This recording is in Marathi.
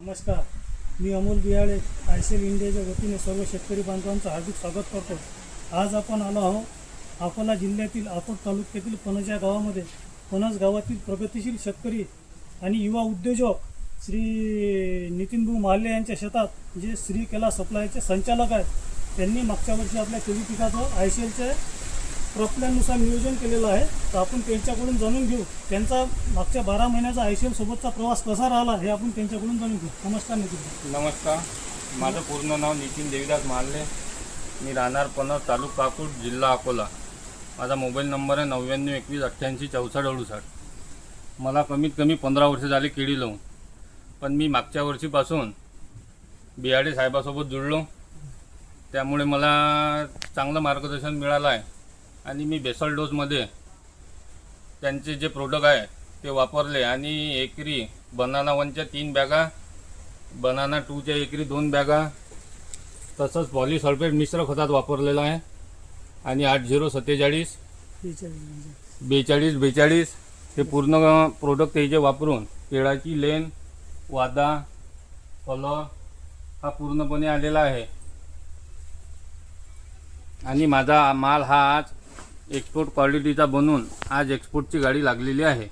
नमस्कार. मी Amol Biyale I C L इंडियाच्या वतीने सर्व शेतकरी बांधवांचं हार्दिक स्वागत करतो. आज आपण आलो आहोत अकोला जिल्ह्यातील अकोट तालुक्यातील पणज या गावामध्ये. पणज गावातील प्रगतिशील शेतकरी आणि युवा उद्योजक श्री नितीनभाऊ माल्ले यांच्या शेतात जे श्री कला सप्लायचे संचालक आहेत त्यांनी मागच्या वर्षी आपल्या केली पिकाचं आय सी एलचे प्रॉप्लॅननुसार नियोजन केलेलं आहे. तर आपण त्यांच्याकडून जाणून घेऊ. त्यांचा मागच्या बारा महिन्याचा आय सी एल सोबतचा प्रवास कसा राहिला हे आपण त्यांच्याकडून जाणून घेऊ. नमस्कार नितीन. नमस्कार. माझं पूर्ण नाव नितीन देवीदास मानले मी राहणार पनर तालुका काकूट जिल्हा अकोला. माझा मोबाईल नंबर आहे नव्याण्णव एकवीस अठ्ठ्याऐंशी चौसष्ट अडुसष्ट. मला कमीत कमी पंधरा वर्ष झाली केळी लावून. पण मी मागच्या वर्षीपासून बियाडे साहेबासोबत जुळलो. त्यामुळे मला चांगलं मार्गदर्शन मिळालं आहे. आणि मी बेसल डोजमध्ये त्यांचे जे प्रोडक्ट आहे ते वापरले. आणि एकरी बनाना वनच्या तीन बॅगा बनाना टूच्या एकरी दोन बॅगा तसंच पॉलिसल्फेट मिश्र खतात वापरलेलं आहे. आणि आठ झिरो सत्तेचाळीस बेचाळीस बेचाळीस हे पूर्ण प्रोडक्ट त्याचे वापरून केळाची लेन वादा फलं हा पूर्णपणे आलेला आहे. आणि माझा माल हा आज एक्सपोर्ट क्वालिटीचा बनून आज एक्सपोर्टची गाडी लागलेली आहे.